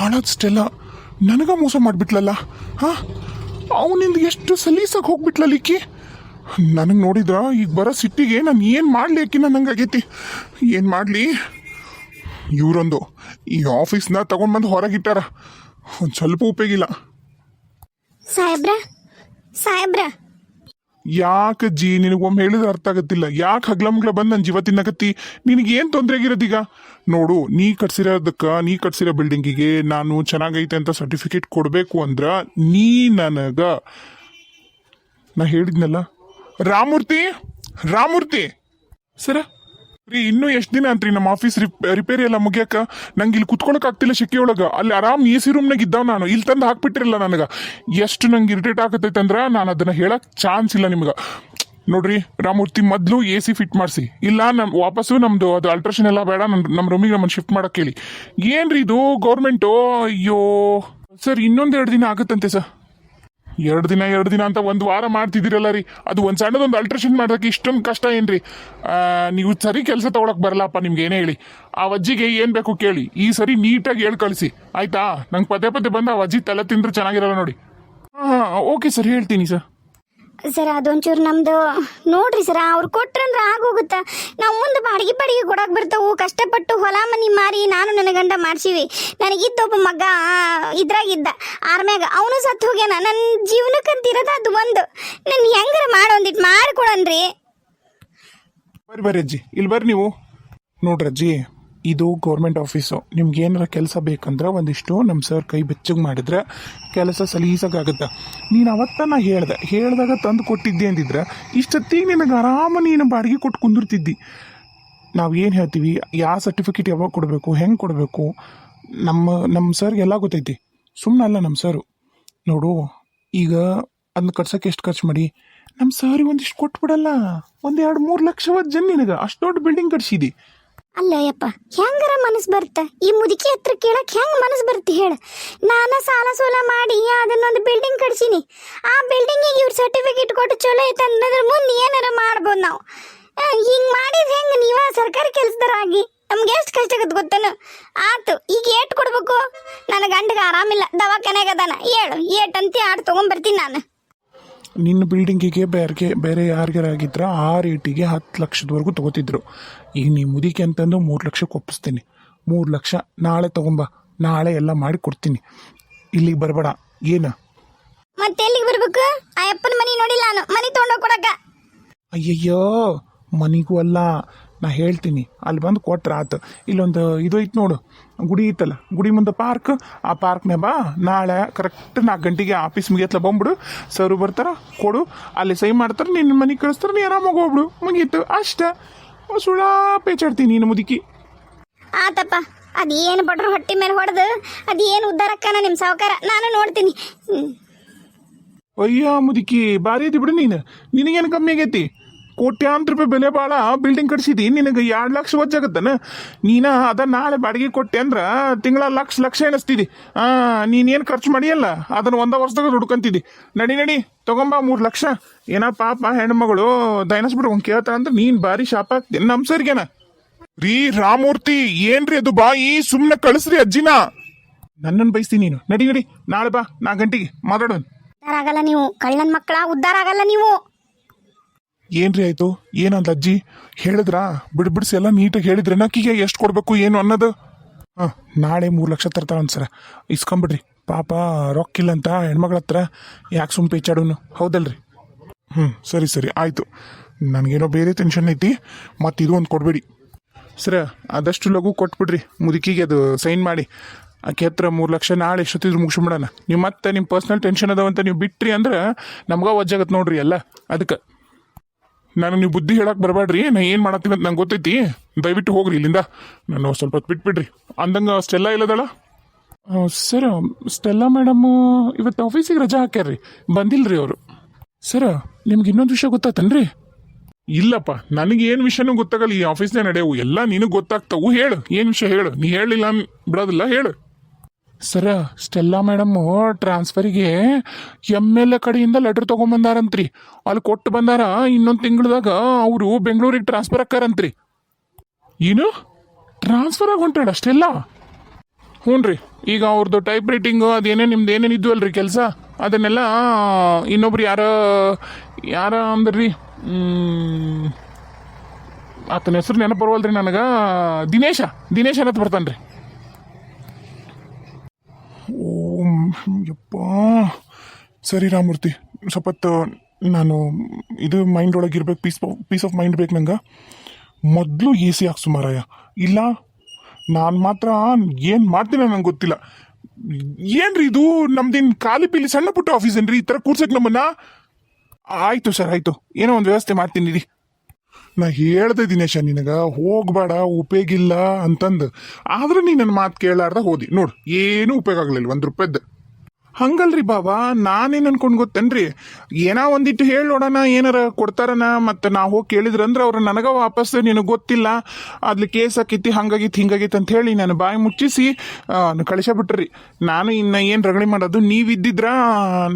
ಹಾಳಾದ್ಸ್ಟೆಲ್ಲ ನನಗ ಮೋಸ ಮಾಡಿಬಿಟ್ಲಲ್ಲ? ಹಾ? ಅವನಿಂದ ಎಷ್ಟು ಸಲೀಸಾಗಿ ಹೋಗ್ಬಿಟ್ಲಲ್ಲ ಈಕಿ ನನಗೆ ನೋಡಿದ್ರ ಈಗ ಬರೋ ಸಿಟ್ಟಿಗೆ ನಾನು ಏನು ಮಾಡಲಿ ಆಕಿನ ನಂಗೆ ಆಗೈತಿ. ಏನು ಮಾಡಲಿ? ಇವರೊಂದು ಈ ಆಫೀಸ್ನ ತಗೊಂಡ್ಬಂದು ಹೊರಗಿಟ್ಟಾರ ಒಂದು ಸ್ವಲ್ಪ ಉಪಯೋಗಿಲ್ಲ. ಸಾಹೇಬ್ರ ಸಾಹೇಬ್ರ. ಯಾಕೆ ಜಿ ನಿನಗೊಮ್ಮೆ ಹೇಳಿದ್ರೆ ಅರ್ಥ ಆಗತ್ತಿಲ್ಲ? ಯಾಕೆ ಹಗ್ಲಮ್ಗ್ಲ ಬಂದು ನನ್ನ ಜೀವ ತಿನ್ನಕತ್ತಿ? ಏನು ತೊಂದರೆ ಆಗಿರೋದೀಗ ನೋಡು, ನೀ ಕಟ್ಸಿರೋದಕ್ಕೆ, ನೀ ಕಟ್ಸಿರೋ ಬಿಲ್ಡಿಂಗಿಗೆ ನಾನು ಚೆನ್ನಾಗೈತೆ ಅಂತ ಸರ್ಟಿಫಿಕೇಟ್ ಕೊಡಬೇಕು ಅಂದ್ರ ನೀ ನನಗ, ನಾ ಹೇಳಿದ್ನಲ್ಲ. ರಾಮೂರ್ತಿ? ರಾಮೂರ್ತಿ? ಸರ? ರೀ, ಇನ್ನೂ ಎಷ್ಟು ದಿನ ಅಂತ್ರಿ ನಮ್ಮ ಆಫೀಸ್ ರಿಪೇರಿ ಎಲ್ಲ ಮುಗಿಯಕ? ನಂಗೆ ಇಲ್ಲಿ ಕುತ್ಕೊಳಕ್ ಆಗ್ತಿಲ್ಲ ಶೆಕೆ ಒಳಗ. ಅಲ್ಲಿ ಆರಾಮ್ ಎ ಸಿ ರೂಮ್ನಾಗ ಇದ್ದಾವ ನಾನು. ಇಲ್ಲಿ ತಂದು ಹಾಕ್ಬಿಟ್ಟಿರಲ್ಲ ನನಗೆ. ಎಷ್ಟು ನಂಗೆ ಇರಿಟೇಟ್ ಆಗತೈತೆ ಅಂದ್ರೆ ನಾನು ಅದನ್ನ ಹೇಳಕ್ ಚಾನ್ಸ್ ಇಲ್ಲ ನಿಮ್ಗೆ. ನೋಡ್ರಿ, ರಾಮೂರ್ತಿ ಮೊದಲು ಎ ಸಿ ಫಿಟ್ ಮಾಡಿಸಿ. ಇಲ್ಲ ನಮ್ಮ ವಾಪಸ್ಸು ನಮ್ದು ಅದು ಅಲ್ಟ್ರೇಷನ್ ಎಲ್ಲ ಬೇಡ. ನಮ್ಮ ನಮ್ಮ ರೂಮಿಗೆ ನಮ್ಮನ್ನು ಶಿಫ್ಟ್ ಮಾಡಕ್ ಹೇಳಿ. ಏನ್ರಿ ಇದು ಗೌರ್ಮೆಂಟು ಅಯ್ಯೋ. ಸರ್, ಇನ್ನೊಂದು ಎರಡು ದಿನ ಆಗುತ್ತಂತೆ ಸರ್. ಎರಡು ದಿನ ಎರಡು ದಿನ ಅಂತ ಒಂದು ವಾರ ಮಾಡ್ತಿದ್ದೀರಲ್ಲ ರೀ. ಅದು ಒಂದು ಸಣ್ಣದೊಂದು ಅಲ್ಟ್ರೇಷನ್ ಮಾಡೋದಕ್ಕೆ ಇಷ್ಟೊಂದು ಕಷ್ಟ ಏನ್ರಿ? ರೀ ನೀವು ಸರಿ ಕೆಲಸ ತೊಗೊಳಕ್ಕೆ ಬರಲ್ಲಪ್ಪ ನಿಮ್ಗೆ, ಏನೇ ಹೇಳಿ. ಆ ಅಜ್ಜಿಗೆ ಏನು ಬೇಕು ಕೇಳಿ. ಈ ಸರಿ ನೀಟಾಗಿ ಹೇಳಿ ಕಳಿಸಿ. ಆಯ್ತಾ? ನಂಗೆ ಪದೇ ಪದೇ ಬಂದು ಆ ಅಜ್ಜಿ ತಲೆ ತಿಂದ್ರೆ ಚೆನ್ನಾಗಿರಲ್ಲ ನೋಡಿ. ಹಾಂ, ಓಕೆ ಸರ್, ಹೇಳ್ತೀನಿ ಸರ್. ಸರ್, ಅದೊಂಚೂರು ನಮ್ದು ನೋಡ್ರಿ ಸರ, ಅವ್ರು ಕೊಟ್ರಂದ್ರೆ ಆಗೋಗುತ್ತ? ನಾವು ಮುಂದೆ ಬಾಡಿಗೆ ಬಾಡಿಗೆ ಕೊಡಕ್ಕೆ ಬರ್ತಾವು, ಕಷ್ಟಪಟ್ಟು ಹೊಲ ಮನಿ ಮಾರಿ ನಾನು ನನ್ನ ಗಂಡ ಮಾಡ್ಸಿವಿ. ನನಗಿದ್ದ ಒಬ್ಬ ಮಗ ಇದ್ರಾಗಿದ್ದ. ಆರ್ಮ್ಯಾಗ ಅವನು ಸತ್ತು ಹೋಗ್ಯಾನ. ನನ್ನ ಜೀವನಕ್ಕಂತಿರೋದು ಅದು ಒಂದು. ನನ್ನ ಹೆಂಗಾರ ಮಾಡೊಂದಿಟ್ಟು ಮಾಡ್ಕೊಡನ್ರಿ ಬರ್ರಿ ಬರ್ರಿ ಅಜ್ಜಿ. ಇಲ್ಲಿ ಬರ್ರಿ ನೀವು. ನೋಡ್ರಿ ಅಜ್ಜಿ. ಇದು ಗೌರ್ಮೆಂಟ್ ಆಫೀಸು ನಿಮ್ಗೆ ಏನಾರ ಕೆಲಸ ಬೇಕಂದ್ರೆ ಒಂದಿಷ್ಟು ನಮ್ಮ ಸರ್ ಕೈ ಬೆಚ್ಚಗೆ ಮಾಡಿದ್ರೆ ಕೆಲಸ ಸಲೀಸಾಗುತ್ತೆ ನೀನು ಅವತ್ತ ನಾ ಹೇಳ್ದೆ. ಹೇಳ್ದಾಗ ತಂದು ಕೊಟ್ಟಿದ್ದೆ ಅಂದಿದ್ರೆ ಇಷ್ಟೊತ್ತಿಗೆ ನಿನಗೆ ಆರಾಮ ನೀನು ಬಾಡಿಗೆ ಕೊಟ್ಟು ಕುಂದಿರ್ತಿದ್ದಿ. ನಾವು ಏನು ಹೇಳ್ತೀವಿ? ಯಾವ ಸರ್ಟಿಫಿಕೇಟ್ ಯಾವಾಗ ಕೊಡಬೇಕು? ಹೆಂಗೆ ಕೊಡಬೇಕು? ನಮ್ಮ ನಮ್ಮ ಸರ್ಗೆ ಎಲ್ಲ ಗೊತ್ತೈತಿ. ಸುಮ್ಮನೆ ಅಲ್ಲ ನಮ್ಮ ಸರು ನೋಡು, ಈಗ ಅದನ್ನ ಕಟ್ಸೋಕೆ ಎಷ್ಟು ಖರ್ಚು ಮಾಡಿ? ನಮ್ಮ ಸಾರಿ ಒಂದಿಷ್ಟು ಕೊಟ್ಬಿಡಲ್ಲ. ಒಂದು ಎರಡು ಮೂರು ಲಕ್ಷವಾದ ಜನ ನಿನಗೆ. ಅಷ್ಟು ದೊಡ್ಡ ಬಿಲ್ಡಿಂಗ್ ಕಟ್ಸಿದಿ. ಅಲ್ಲ ಹೆಂಗರ ಮನಸ್ ಬರುತ್ತ ಈ ಮುದುಕಿ ಹತ್ರ ಕೇಳಕ್ ಹೆಂಗ್ ಮನಸ್ಸು ಬರುತ್ತೆ ಹೇಳ? ನಾನ ಸಾಲ ಸೋಲ ಮಾಡಿ ಅದನ್ನೊಂದು ಬಿಲ್ಡಿಂಗ್ ಕಟ್ಸೀನಿ. ಆ ಬಿಲ್ಡಿಂಗಿಗೆ ಇವ್ರ ಸರ್ಟಿಫಿಕೇಟ್ ಕೊಟ್ಟು ಚಲೋ ಐತೆ ಅನ್ನೋದ್ರ ಮುಂದೆ ಏನಾರ ಮಾಡ್ಬೋದು ನಾವು. ಹಿಂಗ್ ಮಾಡಿದ್ರೆ ಹೆಂಗ್ ನೀವ ಸರ್ಕಾರಿ ಕೆಲಸದರಾಗಿ ನಮ್ಗೆ ಎಷ್ಟು ಕಷ್ಟ ಗೊತ್ತೇನು? ಆತು, ಈಗ ಏಟ್ ಕೊಡ್ಬೇಕು? ನನ್ನ ಗಂಡಗ ಆರಾಮಿಲ್ಲ ದವಾಖಾನೆಗೆ ಅದಾನ. ಹೇಳು, ಏಟ್ ಅಂತ ಆಡ್ ತಗೊಂಡ್ಬರ್ತೀನಿ ನಾನು. ನಿನ್ನ ಬಿಲ್ಡಿಂಗಿಗೆ ಬೇರೆ ಬೇರೆ ಯಾರಿಗಾರಾಗಿದ್ರೆ ಆ ರೇಟಿಗೆ ಹತ್ತು ಲಕ್ಷದವರೆಗೂ ತಗೋತಿದ್ರು. ಈಗ ನೀ ಮುದಿಕೆ ಅಂತಂದು ಮೂರು ಲಕ್ಷಕ್ಕೆ ಒಪ್ಪಿಸ್ತೀನಿ ಮೂರು ಲಕ್ಷ ನಾಳೆ ತಗೊಂಬ. ನಾಳೆ ಎಲ್ಲ ಮಾಡಿ ಕೊಡ್ತೀನಿ. ಇಲ್ಲಿಗೆ ಬರಬೇಡ. ಏನು? ಮತ್ತೆ ಎಲ್ಲಿಗೆ ಬರ್ಬೇಕು? ಆ ಅಪ್ಪನ ಮನಿ ನೋಡಿಲ್ಲ ನಾನು. ಮನೆ ತೊಗೊಂಡೋಗ್ ಕೊಡಕ್ಕ. ಅಯ್ಯಯ್ಯೋ ಮನಿಗೂ ಅಲ್ಲ. ನಾ ಹೇಳ್ತೀನಿ. ಅಲ್ಲಿ ಬಂದು ಕೊಟ್ರೆ ಆತು. ಇಲ್ಲೊಂದು ಇದು ಐತೆ ನೋಡು. ಗುಡಿ ಐತಲ್ಲ ಗುಡಿ ಮುಂದೆ ಪಾರ್ಕ್ ಆ ಪಾರ್ಕ್ನೇ ಬಾ. ನಾಳೆ ಕರೆಕ್ಟ್ ನಾಲ್ಕು ಗಂಟೆಗೆ ಆಫೀಸ್ ಮುಗಿಯತ್ಲ ಬಂದ್ಬಿಡು. ಸರು ಬರ್ತಾರ ಕೊಡು. ಅಲ್ಲಿ ಸೈ ಮಾಡ್ತಾರೆ ನಿನ್ನ ಮನೆಗೆ ಕಳಿಸ್ತಾರೆ ನೀ ಆರಾಮಾಗಿ ಹೋಗ್ಬಿಡು. ಮುಗೀತು. ಅಷ್ಟ. ಸುಳಾ ಪೇಚಾಡ್ತೀನಿ ನೀನು ಮುದುಕಿ. ಆತಪ್ಪ ಅದೇನು ಬಡ್ರ ಹೊಟ್ಟಿ ಮೇಲೆ ಹೊಡೆದು ಅದೇನು ಉದ್ದಾರಕ್ಕನ ನಿಮ್ಮ ಸಾವುಕಾರ? ನಾನು ನೋಡ್ತೀನಿ. ಅಯ್ಯೋ ಅಯ್ಯ ಮುದುಕಿ ಭಾರಿ ಐತಿ ಬಿಡು ನೀನು. ನಿನಗೇನು ಕಮ್ಮಿ ಆಗೈತಿ? ಕೋಟ್ಯಾಂತರ ರೂಪಾಯಿ ಬೆಲೆ ಭಾಳ ಬಿಲ್ಡಿಂಗ್ ಕಟ್ಸಿದಿ. ನಿನಗೆ ಎರಡು ಲಕ್ಷ ಒಜ್ಜಾಗತ್ತನ ನೀನ ಅದ ನಾಳೆ ಬಾಡಿಗೆ ಕೊಟ್ಟೆ ಅಂದ್ರ ತಿಂಗಳ ಲಕ್ಷ ಲಕ್ಷ ಎಣಿಸ್ತಿದಿ. ನೀನೇನು ಖರ್ಚು ಮಾಡಿಯಲ್ಲ? ಅದನ್ನ ಒಂದ ವರ್ಷದಾಗ ದುಡ್ಕೊಂತಿದ್ದಿ ನಡಿ ನಡಿ, ತಗೊಂಬ ಮೂರು ಲಕ್ಷ. ಏನ ಪಾಪ ಹೆಣ್ಮಗಳು ದೈನಸ್ಬಿಡು ಅವ್ನು ಕೇಳ್ತಾಳ ಅಂದ್ರೆ ನೀನ್ ಭಾರಿ ಶಾಪ ಆಗ್ತೀನಿ. ನಮ್ ಸರ್ಗೆನ? ರೀ ರಾಮೂರ್ತಿ, ಏನ್ರಿ ಅದು ಬಾಯಿ? ಸುಮ್ಮನೆ ಕಳಿಸ್ರಿ ಅಜ್ಜಿನ. ನನ್ನನ್ನು ಬಯಸ್ತೀನಿ ನೀನು. ನಡಿ ನಡಿ, ನಾಳೆ ಬಾ, ನಾಲ್ಕು ಗಂಟೆಗೆ ಮಾತಾಡೋಣ. ಉದ್ಧಾರ ಆಗಲ್ಲ ನೀವು. ಕಳ್ಳನ ಮಕ್ಕಳ ಉದ್ಧಾರ ಆಗಲ್ಲ ನೀವು. ಏನ್ರಿ ಆಯ್ತು? ಏನಂದ ಅಜ್ಜಿ? ಹೇಳಿದ್ರಾ? ಬಿಡ್ಬಿಡ್ಸಿ ಎಲ್ಲ ನೀಟಾಗಿ ಹೇಳಿದ್ರೆ. ನಕ್ಕಿಗೆ ಎಷ್ಟು ಕೊಡ್ಬೇಕು, ಏನು ಅನ್ನೋದು? ಹಾಂ, ನಾಳೆ ಮೂರು ಲಕ್ಷ ತರ್ತಾಳ ಸರ ಇಸ್ಕೊಂಬಿಡ್ರಿ. ಪಾಪ ರೊಕ್ಕಿಲ್ಲ ಅಂತ ಹೆಣ್ಮಗಳ ಹತ್ರ ಯಾಕೆ ಸುಮ್ಮ ಪೇಚಾಡೋನು? ಹೌದಲ್ರಿ? ಹ್ಞೂ ಸರಿ ಸರಿ, ಆಯಿತು. ನನಗೇನೋ ಬೇರೆ ಟೆನ್ಷನ್ ಐತಿ. ಮತ್ತು ಇದು ಒಂದು ಕೊಡಬೇಡಿ. ಸರ, ಆದಷ್ಟು ಲಘು ಕೊಟ್ಬಿಡ್ರಿ. ಮುದುಕಿಗೆ ಅದು ಸೈನ್ ಮಾಡಿ. ಆಕೆ ಹತ್ರ ಮೂರು ಲಕ್ಷ ನಾಳೆ ಎಷ್ಟೊತ್ತಿದ್ರು ಮುಗಿಸ್ಬಿಡೋಣ. ನೀವು ಮತ್ತೆ ನಿಮ್ಮ ಪರ್ಸ್ನಲ್ ಟೆನ್ಷನ್ ಅದಾವಂತ ನೀವು ಬಿಟ್ರಿ ಅಂದ್ರೆ ನಮ್ಗೆ ವಜ್ಜಾಗತ್ತೆ ನೋಡ್ರಿ ಎಲ್ಲ. ಅದಕ್ಕೆ. ನಾನು ನೀವು ಬುದ್ಧಿ ಹೇಳಕ್ ಬರಬೇಡ್ರಿ ನಾ ಏನು ಮಾಡತ್ತೀನಿ ಅಂತ ನಂಗೆ ಗೊತ್ತೈತಿ. ದಯವಿಟ್ಟು ಹೋಗ್ರಿ ಇಲ್ಲಿಂದ. ನಾನು ಸ್ವಲ್ಪ ಹೊತ್ತು ಬಿಟ್ಬಿಡ್ರಿ. ಅಂದಂಗೆ ಸ್ಟೆಲ್ಲ ಇಲ್ಲದಳ? ಸರ್, ಸ್ಟೆಲ್ಲಾ ಮೇಡಮ್, ಇವತ್ತು ಆಫೀಸಿಗೆ ರಜಾ ಹಾಕ್ಯಾರ್ರಿ. ಬಂದಿಲ್ರಿ ಅವರು. ಸರ್, ನಿಮ್ಗೆ ಇನ್ನೊಂದು ವಿಷಯ ಗೊತ್ತಾತನ್ರಿ? ಇಲ್ಲಪ್ಪ, ನನಗೆ ಏನು ವಿಷಯನೂ ಗೊತ್ತಾಗಲ್ಲ. ಈ ಆಫೀಸ್ನೇ ನಡೆಯವು. ಎಲ್ಲ ನಿನಗೆ ಗೊತ್ತಾಗ್ತವು. ಹೇಳು. ಏನು ವಿಷಯ ಹೇಳು. ನೀ ಹೇಳಿಲ್ಲ ಬಿಡೋದಿಲ್ಲ. ಹೇಳು. ಸರ, ಸ್ಟೆಲ್ಲಾ ಮೇಡಮ್ಮು ಟ್ರಾನ್ಸ್ಫರಿಗೆ ಎಂ ಎಲ್ ಎ ಕಡೆಯಿಂದ ಲೆಟರ್ ತೊಗೊಂಬಂದಾರಂತ್ರಿ. ಅಲ್ಲಿ ಕೊಟ್ಟು ಬಂದಾರ, ಇನ್ನೊಂದು ತಿಂಗಳದಾಗ ಅವರು ಬೆಂಗಳೂರಿಗೆ ಟ್ರಾನ್ಸ್ಫರ್ ಆಕ್ಕಾರಂತ್ರಿ ಏನು? ಟ್ರಾನ್ಸ್ಫರ್ ಆಗಿ ಹೊಂಟಾಡ ಅಷ್ಟೆಲ್ಲ ಹ್ಞೂ ರೀ ಈಗ ಅವ್ರದ್ದು ಟೈಪ್ ರೈಟಿಂಗು ಅದೇನೇ ನಿಮ್ದು ಏನೇನು ಇದ್ವಲ್ರಿ ಕೆಲಸ? ಅದನ್ನೆಲ್ಲ ಇನ್ನೊಬ್ರು ಯಾರ ಯಾರ ಅಂದ್ರಿ? ರೀ ಆತನ ಹೆಸರು ನೆನಪು ಬರವಲ್ರಿ ನನಗೆ. ದಿನೇಶ, ದಿನೇಶ್ ಅನ್ನತ್ ಬರ್ತಾನೆ ರೀ ಯಪ್ಪ ಸರಿ ರಾಮೂರ್ತಿ ಸ್ವಲ್ಪ ನಾನು ಇದು ಮೈಂಡ್ ಒಳಗೆ ಇರ್ಬೇಕು ಪೀಸ್ ಪೀಸ್ ಆಫ್ ಮೈಂಡ್ ಬೇಕು ನಂಗೆ. ಮೊದಲು ಎ ಸಿ ಹಾಕ್ಸು ಮಾರಾಯ. ಇಲ್ಲ, ನಾನು ಮಾತ್ರ ಏನು ಮಾಡ್ತೀನಿ ನಂಗೆ ಗೊತ್ತಿಲ್ಲ. ಏನ್ರಿ ಇದು? ನಮ್ದೇನು ಖಾಲಿ ಪೀಲಿ ಸಣ್ಣ ಪುಟ್ಟ ಆಫೀಸ್ ಏನ್ರಿ? ಈ ಥರ ಕೂರ್ಸಕ್ಕೆ ನಮ್ಮನ್ನ? ಆಯ್ತು ಸರ್, ಆಯ್ತು. ಏನೋ ಒಂದು ವ್ಯವಸ್ಥೆ ಮಾಡ್ತೀನಿ ರೀ ನಾ ಹೇಳ್ದೆ ದಿನೇಶ, ನಿನಗೆ ಹೋಗ್ಬೇಡ, ಉಪಯೋಗಿಲ್ಲ ಅಂತಂದು. ಆದ್ರೆ ನೀನು ನನ್ನ ಮಾತು ಕೇಳಾರ್ದ ಹೋದಿ. ನೋಡು, ಏನೂ ಉಪಯೋಗ ಆಗಲಿಲ್ಲ, ಒಂದು ರೂಪಾಯ್ದು. ಹಂಗಲ್ರಿ ಬಾಬಾ, ನಾನೇನು ಅನ್ಕೊಂಡ್ ಗೊತ್ತೇನ್ರಿ? ಏನೋ ಒಂದಿಟ್ಟು ಹೇಳಿ ನೋಡೋಣ, ಏನಾರ ಕೊಡ್ತಾರನ, ಮತ್ತೆ ನಾ ಹೋಗಿ ಕೇಳಿದ್ರಂದ್ರೆ ಅವ್ರು ನನಗ ವಾಪಸ್ ನಿನಗೆ ಗೊತ್ತಿಲ್ಲ. ಅದ್ಲಿ ಕೇಸ್ ಹಾಕಿತಿ ಹಂಗಾಗಿತ್ತು ಹಿಂಗಾಗಿತ್ತು ಅಂತ ಹೇಳಿ ನಾನು ಬಾಯಿ ಮುಚ್ಚಿಸಿ ಕಳಿಸಬಿಟ್ರಿ. ನಾನು ಇನ್ನು ಏನು ರಗಳಿ ಮಾಡೋದು, ನೀವಿದ್ದಿದ್ರ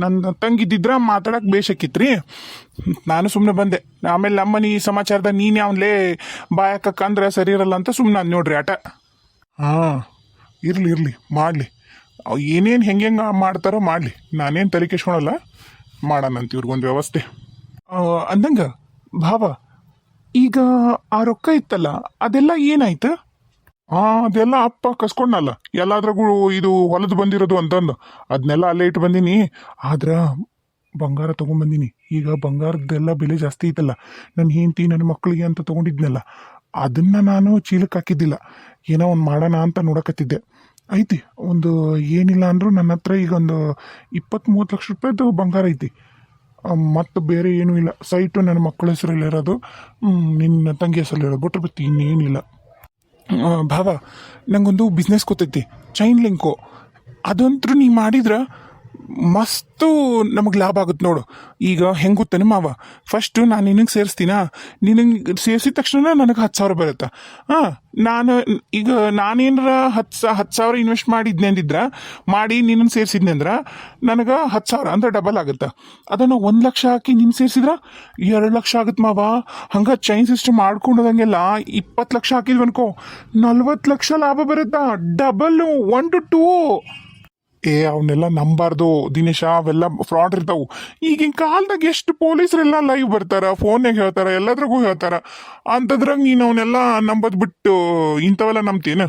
ನನ್ನ ತಂಗಿದ್ದಿದ್ರ ಮಾತಾಡಕ್ಕೆ ಬೇಷಕ್ಕಿತ್ರಿ ನಾನು ಸುಮ್ಮನೆ ಬಂದೆ. ಆಮೇಲೆ ನಮ್ಮನಿ ಸಮಾಚಾರದ ನೀನು ಅವನ್ಲೇ ಬಾಯಕ್ಕಂದ್ರೆ ಸರಿ ಇರಲ್ಲ ಅಂತ ಸುಮ್ಮನೆ ನೋಡ್ರಿ ಆಟ. ಹಾಂ, ಇರ್ಲಿ ಇರ್ಲಿ, ಮಾಡಲಿ. ಏನೇನು ಹೆಂಗೆ ಹೆಂಗೆ ಮಾಡ್ತಾರೋ ಮಾಡಲಿ. ನಾನೇನು ತಲೆ ಕೆಸ್ಕೊಳಲ್ಲ ಮಾಡೋಣಂತ ಇವ್ರಿಗೊಂದು ವ್ಯವಸ್ಥೆ. ಅಂದಂಗ, ಭಾವ, ಈಗ ಆ ರೊಕ್ಕ ಇತ್ತಲ್ಲ, ಅದೆಲ್ಲ ಏನಾಯ್ತು? ಹಾಂ ಅದೆಲ್ಲ ಅಪ್ಪ ಕಸ್ಕೊಂಡಲ್ಲ ಎಲ್ಲಾದ್ರಾಗೂ ಇದು ಹೊಲದು ಬಂದಿರೋದು ಅಂತಂದು. ಅದನ್ನೆಲ್ಲ ಅಲ್ಲೇ ಇಟ್ಟು ಬಂದೀನಿ. ಆದ್ರ ಬಂಗಾರ ತೊಗೊಂಬಂದಿನಿ. ಈಗ ಬಂಗಾರದ್ದೆಲ್ಲ ಬೆಲೆ ಜಾಸ್ತಿ ಇತ್ತಲ್ಲ ನನ್ನ ಹೆಂಡತಿ ನನ್ನ ಮಕ್ಕಳಿಗೆ ಅಂತ ತಗೊಂಡಿದ್ನಲ್ಲ. ಅದನ್ನ ನಾನು ಚೀಲಕ್ಕೆ ಹಾಕಿದ್ದಿಲ್ಲ. ಏನೋ ಒಂದು ಮಾಡೋಣ ಅಂತ ನೋಡಕತ್ತಿದ್ದೆ. ಐತಿ. ಒಂದು ಏನಿಲ್ಲ ಅಂದರೂ ನನ್ನ ಹತ್ರ ಈಗ ಒಂದು ಇಪ್ಪತ್ತ್ ಮೂವತ್ತು ಲಕ್ಷ ರೂಪಾಯಿದು ಬಂಗಾರ ಐತಿ. ಮತ್ತು ಬೇರೆ ಏನೂ ಇಲ್ಲ. ಸೈಟು ನನ್ನ ಮಕ್ಕಳ ಹೆಸರಲ್ಲಿ ಇರೋದು. ನಿನ್ನ ತಂಗಿ ಹೆಸರಲ್ಲಿ ಇರೋದು. ಬಿಟ್ರೆ ಬತ್ತಿ ಇನ್ನೇನಿಲ್ಲ. ಭಾವ, ನಂಗೊಂದು ಬಿಸ್ನೆಸ್ ಗೊತ್ತೈತಿ. ಚೈನ್ ಲಿಂಕು ಅದಂತರೂ ನೀ ಮಾಡಿದ್ರ ಮಸ್ತು ನಮಗೆ ಲಾಭ ಆಗುತ್ತೆ ನೋಡು. ಈಗ ಹೆಂಗೆ ಮಾವ? ಫಸ್ಟು ನಾನು ನಿನಗೆ ಸೇರಿಸ್ತೀನ? ನಿನಗೆ ಸೇರಿಸಿದ ತಕ್ಷಣ ನನಗೆ ಹತ್ತು ಸಾವಿರ ಬರುತ್ತೆ? ಹಾಂ, ನಾನು ಈಗ ನಾನೇನಾರ ಹತ್ತು ಸಾ, ಹತ್ತು ಸಾವಿರ ಇನ್ವೆಸ್ಟ್ ಮಾಡಿದ್ನೆ ಅಂದಿದ್ರೆ, ಮಾಡಿ ನಿನ್ನ ಸೇರಿಸಿದ್ನೆ ಅಂದ್ರೆ, ನನಗೆ ಹತ್ತು ಸಾವಿರ ಅಂದ್ರೆ ಡಬಲ್ ಆಗುತ್ತೆ? ಅದನ್ನು ಒಂದು ಲಕ್ಷ ಹಾಕಿ ನಿನ್ನ ಸೇರಿಸಿದ್ರೆ? ಎರಡು ಲಕ್ಷ ಆಗುತ್ತೆ ಮಾವ. ಹಂಗೆ ಚೈನ್ ಸಿಸ್ಟಮ್ ಮಾಡ್ಕೊಂಡೋದಂಗೆಲ್ಲ ಇಪ್ಪತ್ತು ಲಕ್ಷ ಹಾಕಿದ್ವಿ ಅನ್ಕೋ ನಲ್ವತ್ತು ಲಕ್ಷ ಲಾಭ ಬರುತ್ತಾ? ಡಬಲ್ಲು ಒನ್ ಟು ಟೂ ಏ ಅವನ್ನೆಲ್ಲ ನಂಬಾರ್ದು. ದಿನೇಶ, ಅವೆಲ್ಲ ಫ್ರಾಡ್ ಇರ್ತಾವು. ಈಗಿನ ಕಾಲದಾಗ ಎಷ್ಟು ಪೊಲೀಸರೆಲ್ಲ ಲೈವ್ ಬರ್ತಾರ ಫೋನ್ಯಾಗ ಹೇಳ್ತಾರ, ಎಲ್ಲದ್ರಾಗೂ ಹೇಳ್ತಾರ. ಅಂಥದ್ರಾಗ ನೀನು ಅವನ್ನೆಲ್ಲ ನಂಬದ್ ಬಿಟ್ಟು, ಇಂಥವೆಲ್ಲ ನಂಬ್ತೇನು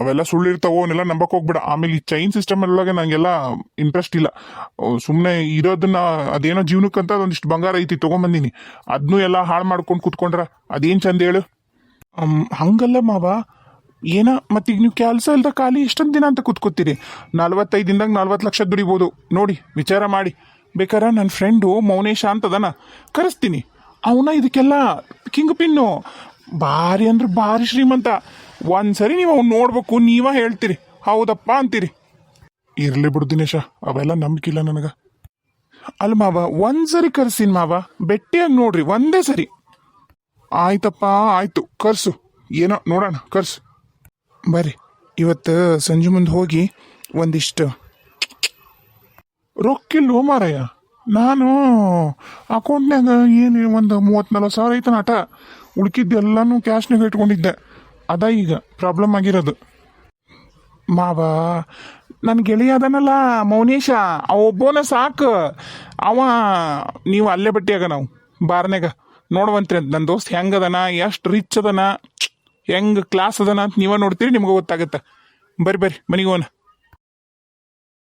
ಅವೆಲ್ಲ ಸುಳ್ಳಿರ್ತಾವೆ ಅವನ್ನೆಲ್ಲ ನಂಬಕ್ ಹೋಗ್ಬಿಡ. ಆಮೇಲೆ ಈ ಚೈನ್ ಸಿಸ್ಟಮ್ ಒಳಗೆ ನಂಗೆಲ್ಲ ಇಂಟ್ರೆಸ್ಟ್ ಇಲ್ಲ. ಸುಮ್ಮನೆ ಇರೋದನ್ನ, ಅದೇನೋ ಜೀವನಕ್ಕಂತ ಅದೊಂದಿಷ್ಟು ಬಂಗಾರ ಐತಿ, ತೊಗೊಂಬಂದಿನಿ. ಅದನ್ನೂ ಎಲ್ಲ ಹಾಳು ಮಾಡ್ಕೊಂಡು ಕುತ್ಕೊಂಡ್ರ. ಅದೇನು ಚಂದ ಹೇಳು? ಹಂಗಲ್ಲ ಮಾವ. ಏನ? ಮತ್ತೀಗ ನೀವು ಕೆಲಸ ಇಲ್ದ ಖಾಲಿ ಎಷ್ಟೊಂದು ದಿನ ಅಂತ ಕೂತ್ಕೋತೀರಿ. ನಲ್ವತ್ತೈದು ದಿನದಾಗ ನಲ್ವತ್ತು ಲಕ್ಷ ದುಡಿಬೋದು. ನೋಡಿ, ವಿಚಾರ ಮಾಡಿ. ಬೇಕಾರೆ ನನ್ನ ಫ್ರೆಂಡು ಮೌನೇಶ ಅಂತದನ. ಕರೆಸ್ತೀನಿ. ಅವನ ಇದಕ್ಕೆಲ್ಲ ಕಿಂಗ್ ಪಿನ್ನು ಭಾರಿ ಅಂದ್ರೆ ಭಾರಿ ಶ್ರೀಮಂತ. ಒಂದ್ಸರಿ ನೀವು ಅವ್ನು ನೋಡ್ಬೇಕು, ನೀವ ಹೇಳ್ತೀರಿ. ಹೌದಪ್ಪ ಅಂತೀರಿ. ಇರ್ಲಿ ಬಿಡು ದಿನೇಶ, ಅವೆಲ್ಲ ನಂಬಿಕಿಲ್ಲ ನನಗೆ. ಅಲ್ಲ ಮಾವ, ಒಂದ್ಸರಿ ಕರ್ಸಿನ ಮಾವ. ಬೆಟ್ಟಿಯಾಗಿ ನೋಡ್ರಿ, ಒಂದೇ ಸರಿ. ಆಯ್ತಪ್ಪ, ಆಯ್ತು. ಕರ್ಸು. ಏನೋ ನೋಡೋಣ, ಕರ್ಸು. ಬರ್ರಿ, ಇವತ್ತು ಸಂಜೆ ಮುಂದೆ ಹೋಗಿ ಒಂದಿಷ್ಟು ರೊಕ್ಕಿಲ್ವೋ ಮಾರಯ್ಯ ನಾನು ಅಕೌಂಟ್ನಾಗ ಏನು ಒಂದು ಮೂವತ್ತು ನಲ್ವತ್ತು ಸಾವಿರ ಐತನ ಆಟ ಉಳ್ಕಿದ್ದೆಲ್ಲನೂ ಕ್ಯಾಶ್ನಾಗ ಇಟ್ಕೊಂಡಿದ್ದೆ. ಅದ ಈಗ ಪ್ರಾಬ್ಲಮ್ ಆಗಿರೋದು. ಮಾವ ನನ್ನ ಗೆಳೆಯ ಅದನಲ್ಲ, ಮೌನೇಶ. ಅವ ಒಬ್ಬನ ಸಾಕು. ಅವ, ನೀವು ಅಲ್ಲೇ ಬಟ್ಟಿಯಾಗ ನಾವು, ಬಾರ್ನ್ಯಾಗ. ನೋಡುವಂತ್ರಿ ನನ್ನ ದೋಸ್ತ್ ಹೆಂಗದನ, ಎಷ್ಟು ರಿಚ್ ಅದನ. ಹೆಂಗೆ ಕ್ಲಾಸ್ ಅದನ ಅಂತ ನೀವೇ ನೋಡ್ತೀರಿ ನಿಮ್ಗೆ ಗೊತ್ತಾಗುತ್ತೆ. ಬರ್ರಿ ಬರ್ರಿ ಮನೆಗೆ ಹೋನ